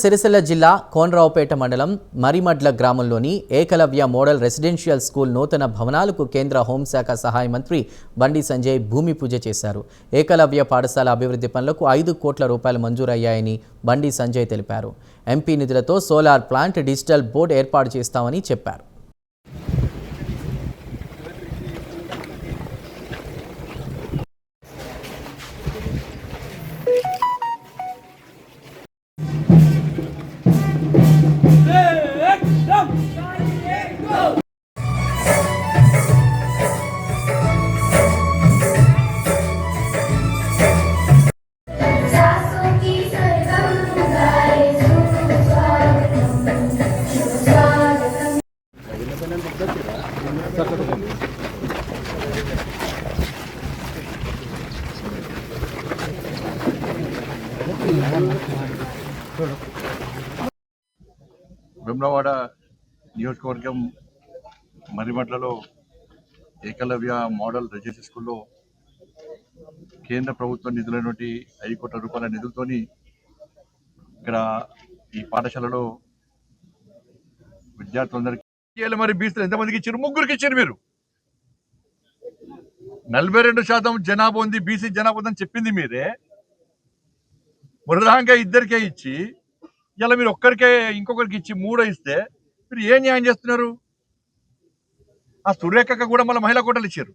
సిరిసిల్ల జిల్లా కోనరావుపేట మండలం మరిమడ్ల గ్రామంలోని ఏకలవ్య మోడల్ రెసిడెన్షియల్ స్కూల్ నూతన భవనాలకు కేంద్ర హోంశాఖ సహాయ మంత్రి బండి సంజయ్ భూమి పూజ చేశారు. ఏకలవ్య పాఠశాల అభివృద్ధి పనులకు ఐదు కోట్ల రూపాయలు మంజూరయ్యాయని బండి సంజయ్ తెలిపారు. ఎంపీ నిధులతో సోలార్ ప్లాంట్ డిజిటల్ బోర్డు ఏర్పాటు చేస్తామని చెప్పారు. వేములవాడ నియోజకవర్గం మరిమట్లలో ఏకలవ్య మోడల్ రెసిడెన్షియల్ స్కూల్లో కేంద్ర ప్రభుత్వ నిధులైనటువంటి ఐదు కోట్ల రూపాయల నిధులతోని ఇక్కడ ఈ పాఠశాలలో విద్యార్థులందరికీ ఇవాళ మరి బీసీలు ఎంతమందికి ఇచ్చారు? ముగ్గురికి ఇచ్చారు మీరు. నలభై రెండు శాతం జనాభా ఉంది బీసీ జనాభా ఉందని చెప్పింది మీరే. మృదాంగా ఇద్దరికే ఇచ్చి ఇలా మీరు ఒక్కరికే ఇంకొకరికి ఇచ్చి మూడో ఇస్తే మీరు ఏం న్యాయం చేస్తున్నారు? ఆ సురేఖకు కూడా మళ్ళీ మహిళా కోటలు ఇచ్చారు.